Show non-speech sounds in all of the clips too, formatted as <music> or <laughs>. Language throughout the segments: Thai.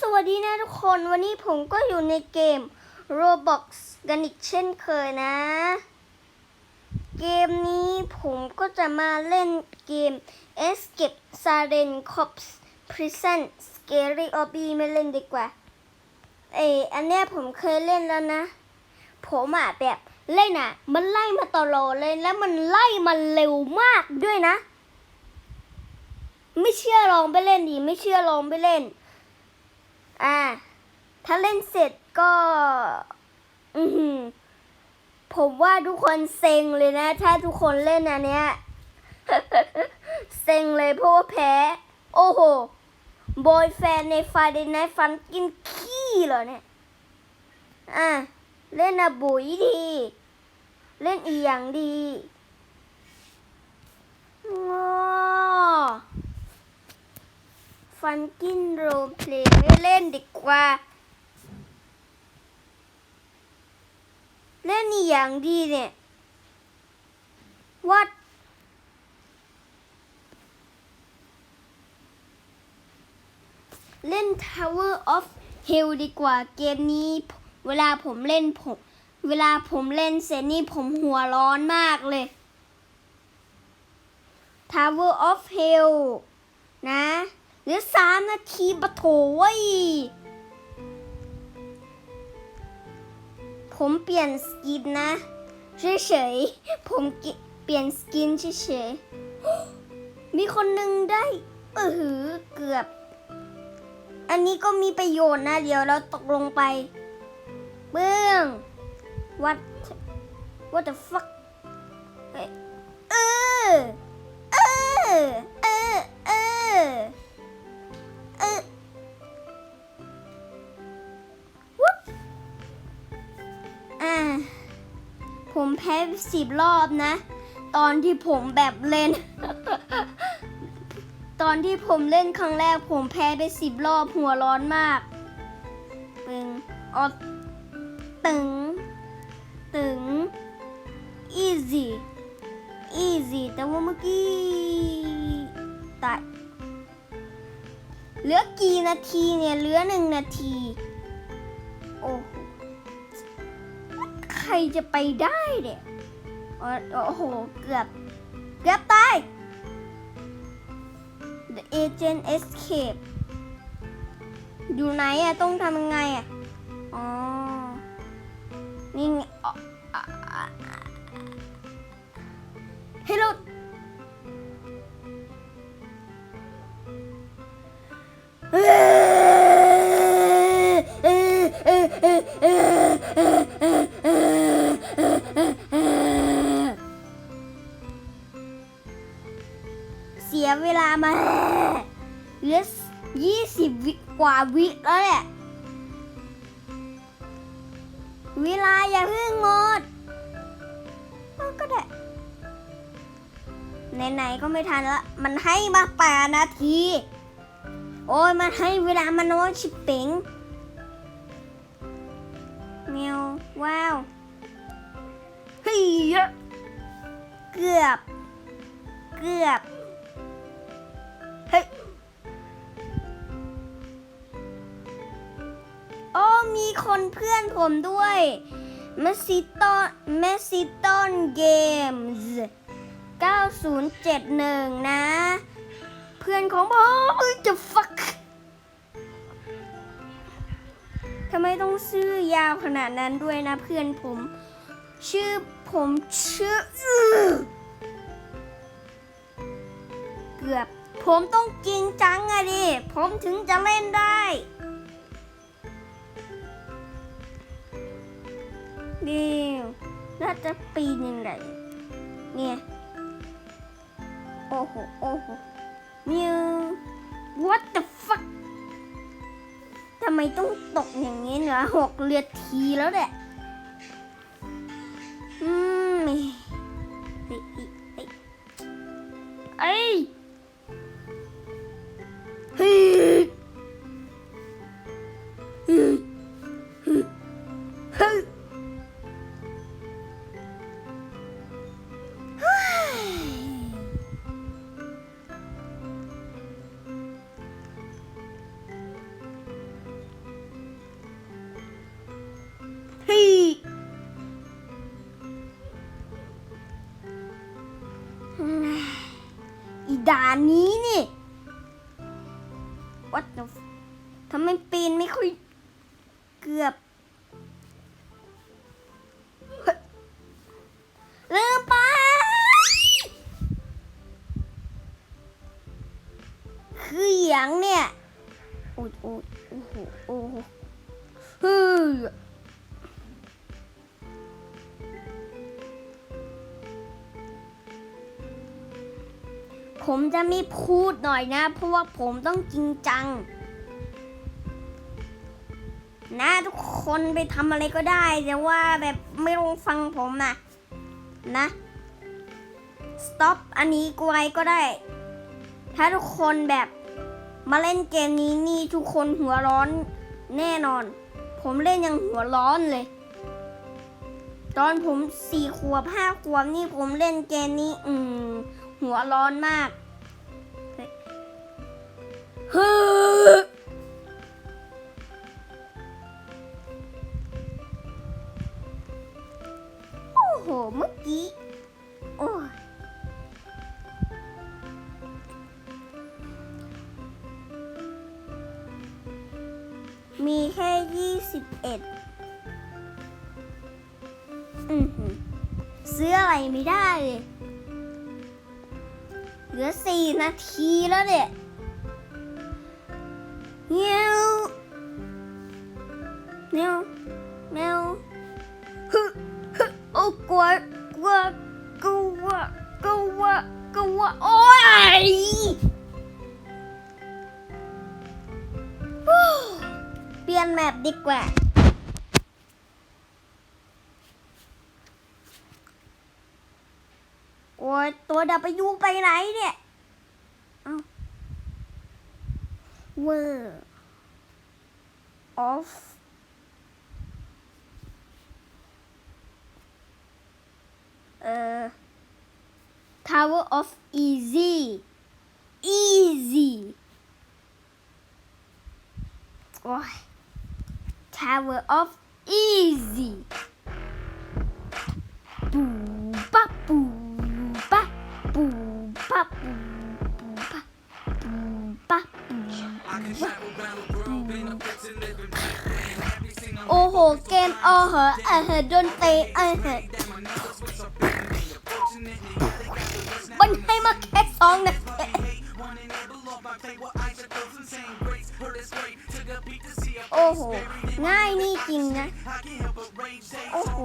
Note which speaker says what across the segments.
Speaker 1: สวัสดีนะทุกคน วันนี้ผมก็อยู่ในเกม Roblox กันอีกเช่นเคยนะ เกมนี้ผมก็จะมาเล่นเกม Escape Siren Cops Prison Scary Obby ไม่เล่นดีกว่า เอออันเนี้ยผมเคยเล่นแล้วนะ ผมอะแบบเล่นอะ มันไล่มาตลอดเลยแล้วมันไล่มาเร็วมากด้วยนะ ไม่เชื่อลองไปเล่นดีไม่เชื่อลองไปเล่น อ่า ถ้าเล่นเสร็จก็ อือหือผมว่าทุกคนเซ็งเลยนะ ถ้าทุกคนเล่นอันเนี้ยเซ็งเลยเพราะว่าแพ้ โอ้โหบอยแฟนในฟาเดนไนฟันกินขี้เหรอเนี่ย อะ เล่นอะบุ๋ยดี เล่นอีหยังดีง้อ ฟันกินโรลเพลย์ไม่เล่นดีกว่า เล่นอีอย่างดีเนี่ยวัดเล่น Tower of Hell ดีกว่าเกมนี้ เวลาผมเล่นผม เวลาผมเล่นเสร็จนี่ผมหัวร้อนมากเลย Tower of Hell นะ หลือสามนาทีปะโถวยผมเปลี่ยนสกินนะเฉยๆผมเปลี่ยนสกินเฉยๆมีคนหนึ่งได้เออหือเกือบ อันนี้ก็มีประโยชน์นะ เดี๋ยวเราตกลงไปเบื้อง what what the fuck เออเออ แพ้สิบรอบนะ ตอนที่ผมแบบเล่น ตอนที่ผมเล่นครั้งแรกผมแพ้ไปสิบรอบหัวร้อนมาก ปึงออตึง ตึง easy easy แต่ว่าเมื่อกี้ตายเหลือกี่นาทีเนี่ย เหลือหนึ่งนาที รจะไปได้เนี่ย โอ้โห เกือบ เกือบตาย The agent escape อยู่ไหนอะต้องทำยังไงอะอ๋อ นี่ไงอ๋ วิกว่าวิแล้วแหละเวลาอย่าเพิ่งหมดเอาก็ได้ไหนๆก็ไม่ทันละ มันให้มาแปดนาที โอ้ยมันให้เวลามันน้อยชิบเป๋งเมียวว้าวเฮ้ยเกือบ เกือบ คนเพื่อนผมด้วยเมสซิตอนเมสซิตอนเกมส์9071 นะ เพื่อนของผมจะฟักทำไมต้องชื่อยาวขนาดนั้นด้วยนะเพื่อนผม ชื่อผมชื่ออื้อเกือบผมต้องจริงจังอะดิ ผมถึงจะเล่นได้ เดียวน่าจะปีนยังไงเนี่ยโอ้โหโอ้โหมิว what the fuck ทำไมต้องตกอย่างนี้เหรอหกเรือทีแล้วแหละ
Speaker 2: ด ผมจะไม่พูดหน่อยนะเพราะว่าผมต้องจริงจัง นะทุกคนไปทำอะไรก็ได้แต่ว่าแบบไม่ต้องฟังผมนะนะ stop อันนี้กไว้ก็ได้ ถ้าทุกคนแบบมาเล่นเกมนี้นี่ทุกคนหัวร้อนแน่นอน ผมเล่นยังหัวร้อนเลย ตอนผมสี่ขวบห้าขวบนี่ผมเล่นเกมนี้ อืมหัวร้อนมาก ฮ้ยโอ้โห เมื่อกี้ โอ้มีแค่ยี่สิบเอ็ดอือหือซื้ออะไรไม่ได้เลย เหลือสี่นาทีแล้วเนี่ย ลัวกลัวกลัวกลัวกลัวโอ้ยเปลี่ยนแมปดีกว่าโอ้ยตัวดับไปยูไปไหนเนี่ยเอ้าเวอร์ off อ่อ Tower of Easy Easy โอ้ย Tower of Easy ปูปะปูปะปูปะปูปูปะปูปะปูปะโอ้โห เกมเออเหอะเออเหอะดนตรีเออเหอะ ให้มาแค่สองนาทีโอ้โห ง่ายนี่จริงนะ โอ้โห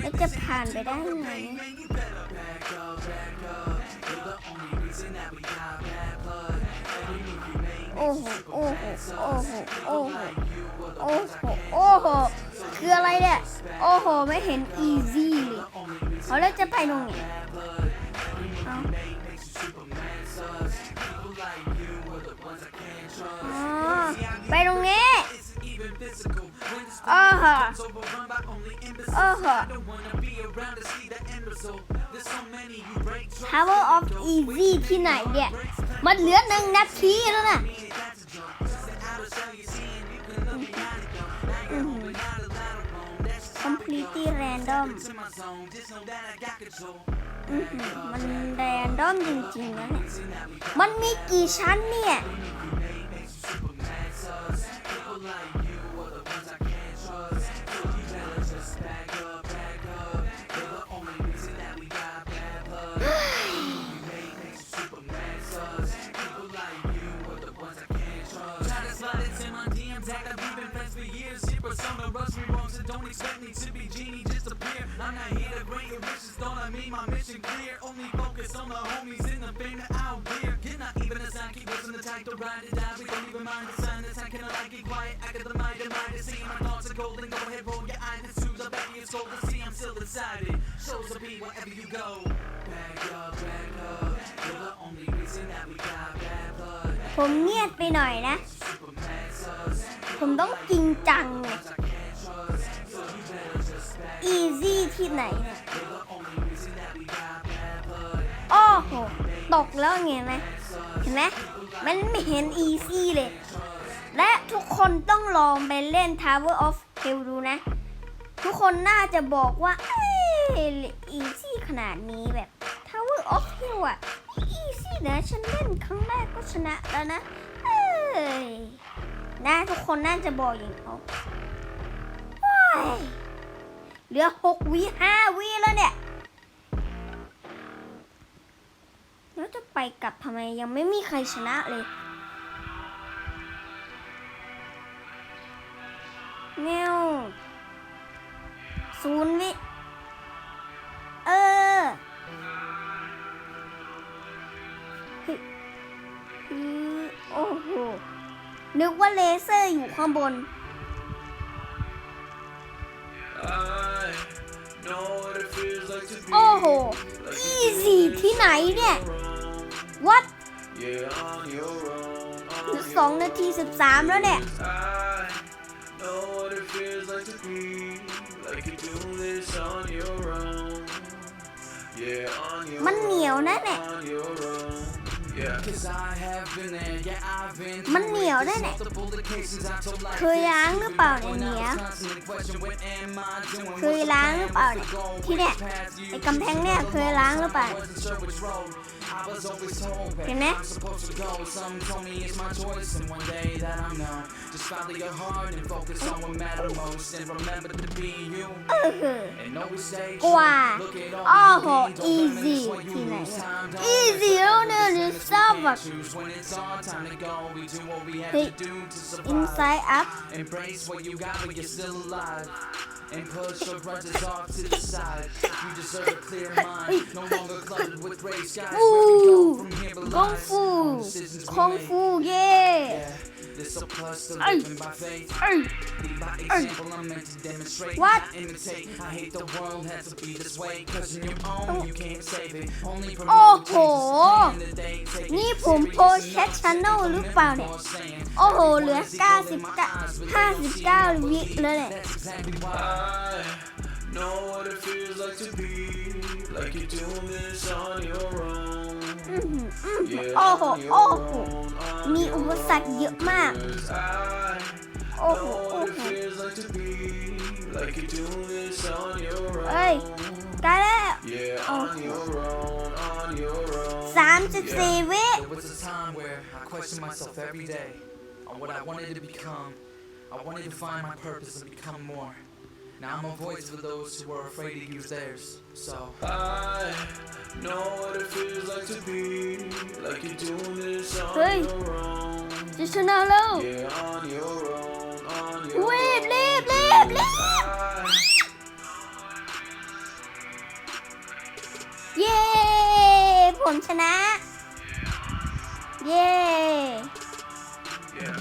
Speaker 2: แล้วจะผ่านไปได้ยังไงเนี่ยโอ้โห โอ้โห โอ้โห โอ้โห โอ้โห โอ้โห คืออะไรเนี่ย โอ้โห ไม่เห็น easy เลยเขาแล้วจะไปตรงไหน ไปตรงนี้โอ้โหโอ้โห Tower of Easy ที่ไหนเนี่ย มันเหลือหนึ่งนาทีแล้วนะอื้อหือ completely random อื้อหือมั น random จริงๆนะเนี่ยมันมีกี่ชั้นเนี่ย ผมเงียบไปหน่อยนะ ผมต้องจริงจังไง easy ที่ไหนเนี่ยโอ้โห ตกแล้วไงไหมเห็นไหมมันไม่เห็น easy เลย และทุกคนต้องลองไปเล่น Tower of Hell ดูนะ ทุกคนน่าจะบอกว่าเอ้ย easy ขนาดนี้แบบ Tower of Hell อะ easy
Speaker 1: นะ ฉันเล่นครั้งแรกก็ชนะแล้วนะ นะทุกคนน่าจะบอกอย่างเอาเหลือหกวิห้าวิแล้วเนี่ยแล้วจะไปกลับทำไมยังไม่มีใครชนะเลยแมวศูนย์วิ นึกว่าเลเซอร์อยู่ข้างบน โอ้โห อีซี่ที่ไหนเนี่ย
Speaker 3: วัด
Speaker 1: สองนาทีสิบสามแล้วเนี่ย มันเหนียวนะเนี่ย
Speaker 3: on your own. Yeah.
Speaker 2: Cause I have been there, yeah, I've been
Speaker 1: มัน
Speaker 2: through
Speaker 1: เหนียว
Speaker 2: it.
Speaker 1: ได้
Speaker 2: There's
Speaker 1: เนี่ย
Speaker 2: multiple occasions I told life
Speaker 1: เคยล้างหรือเปล่าเนี่ยเหนียว
Speaker 2: constantly question what am I doing?
Speaker 1: เคยล้างหรือเปล่าเนี่ยที่เนี่ยไอ้กำแพงเนี่ยเคยล้างหรือเปล่า
Speaker 2: Wasn't sure which road I was always told where
Speaker 1: เห็นไหม
Speaker 2: I'm supposed to go. Some told me it's my choice, and one day that I know, just follow your heart and focus on what matters most, and remember to be you.
Speaker 1: เออเหอะ
Speaker 2: And always stay
Speaker 1: กว่า
Speaker 2: true. Look at
Speaker 1: โอ้
Speaker 2: all
Speaker 1: โห
Speaker 2: you gained, don't
Speaker 1: อี
Speaker 2: reminisce
Speaker 1: ซี่
Speaker 2: what you
Speaker 1: ที่ไหน
Speaker 2: lose. Time don't
Speaker 1: อีซี่แล้วเนี่ย
Speaker 2: server. The
Speaker 1: Inside up.
Speaker 2: Embrace what you got when you're still alive. And push your grudges off to the side. You deserve a clear <laughs> mind. No longer cluttered with gray skies. Ooh,
Speaker 1: Kung
Speaker 2: Fu.
Speaker 1: Kung Fu, yeah.
Speaker 2: yeah. there's a plus to
Speaker 1: Ay.
Speaker 2: living by faith.
Speaker 1: เอ้ย
Speaker 2: Lead by example, I'm meant to demonstrate,
Speaker 1: What?
Speaker 2: not imitate. I hate the world has to be this way. Cause in your own, you can't save it. Only
Speaker 1: โอ้
Speaker 2: promote
Speaker 1: โห
Speaker 2: changes. End of the day, take it
Speaker 1: นี่ผม
Speaker 2: serious
Speaker 1: โพสแชท
Speaker 2: enough
Speaker 1: ช n น l หรือเปล่าเนี่ย
Speaker 2: more saying.
Speaker 1: โอ้โห เหลือ 99 59 วิแล้วเนี่ย
Speaker 2: That's exactly why.
Speaker 3: I know what it feels like to be like you're doing this on your own.
Speaker 1: อื้อหืออื้อหือ
Speaker 3: Yeah,
Speaker 1: โอ้โห
Speaker 3: on
Speaker 1: โอ้
Speaker 3: your
Speaker 1: โห
Speaker 3: own, on
Speaker 1: มี
Speaker 3: your
Speaker 1: อุปสรรคเยอะมาก
Speaker 3: Cause I
Speaker 1: โอ้โห
Speaker 3: know
Speaker 1: โอ้
Speaker 3: what
Speaker 1: โห
Speaker 3: it feels like to be like you're doing this on your
Speaker 1: เอ้ย
Speaker 3: own.
Speaker 1: ใกล้แล้ว
Speaker 3: Yeah, on your own, on your own.
Speaker 1: 34วิ
Speaker 2: There was a time where I questioned myself every day on what I wanted to become. I wanted to find my purpose and become more. Now I'm a voice for those who are afraid to use theirs. So
Speaker 3: I know what it feels like to be like you're doing this on
Speaker 1: Hey.
Speaker 3: your own.
Speaker 1: จะชนะแล้ว
Speaker 3: Yeah, on your own, on your
Speaker 1: รีบ
Speaker 3: own.
Speaker 1: รีบรีบรีบ
Speaker 3: I
Speaker 1: เย้ ผมชนะ เย้
Speaker 3: yeah.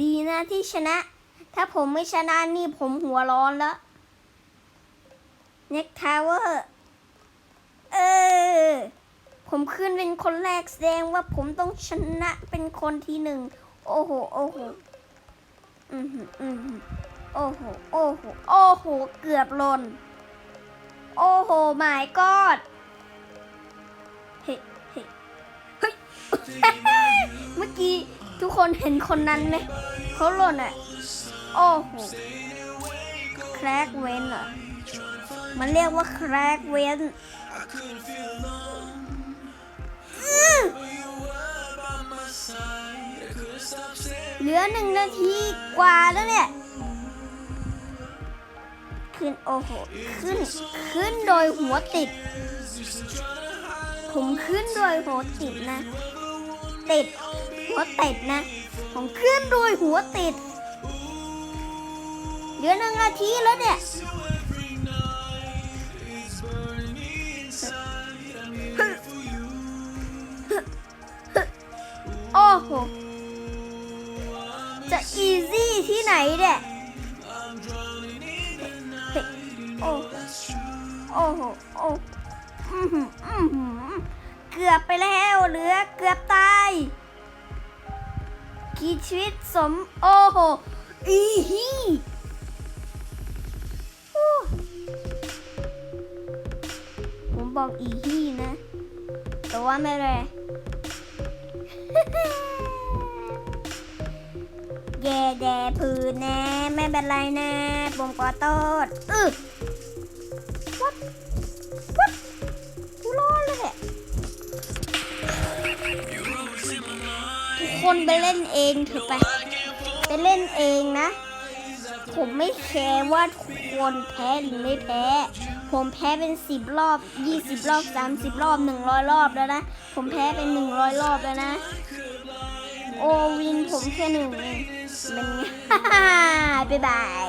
Speaker 1: ดีนะที่ชนะ <sighs> ถ้าผมไม่ชนะนี่ผมหัวร้อนแล้วเน็กทาวเวอร์เออ ผมขึ้นเป็นคนแรกแสดงว่าผมต้องชนะเป็นคนที่หนึ่ง โอ้โห โอ้โห อือหืออือหือโอ้โห โอ้โห โอ้โห เกือบลน โอ้โหหมายกอดเฮ้เฮ้เฮ้เมื่อกี้ทุกคนเห็นคนนั้นไหมเขาหล่นอะ โอ้โหแครกเว้นเหรอ มันเรียกว่าแครกเว้นเหลือหนึ่งนาทีกว่าแล้วเนี่ย ขึ้นโอ้โห ขึ้น ขึ้นโดยหัวติด ผมขึ้นโดยหัวติดนะ ติด หัวติดนะ ผมขึ้นโดยหัวติด เหลือหนึ่งนาทีแล้วเนี่ยโอ้โห จะอีซี่ที่ไหนเนี่ยโอ้โหโอ้โห โอ้หืออื้อหือเกือบไปแล้วเหลือเกือบตายกี่ชีวิตสม โอ้โห อีฮี บอกอีฮี่นะ แต่ว่าไม่แรแย่แด่พื้นแน่ไม่เป็นไรแนะผมขอโทษอึวัดวัดกูรอดเลยทุกคนไปเล่นเองเถอะไป ไปเล่นเองนะ ผมไม่แคร์ว่าคนแพ้หรือไม่แพ้ ผมแพ้เป็นสิบรอบยี่สิบรอบสามสิบรอบหนึ่งร้อยรอบแล้วนะ ผมแพ้เป็นหนึ่งร้อยรอบแล้วนะ โอวินผมแค่หนึ่งเองเป็นไงบ๊ายบาย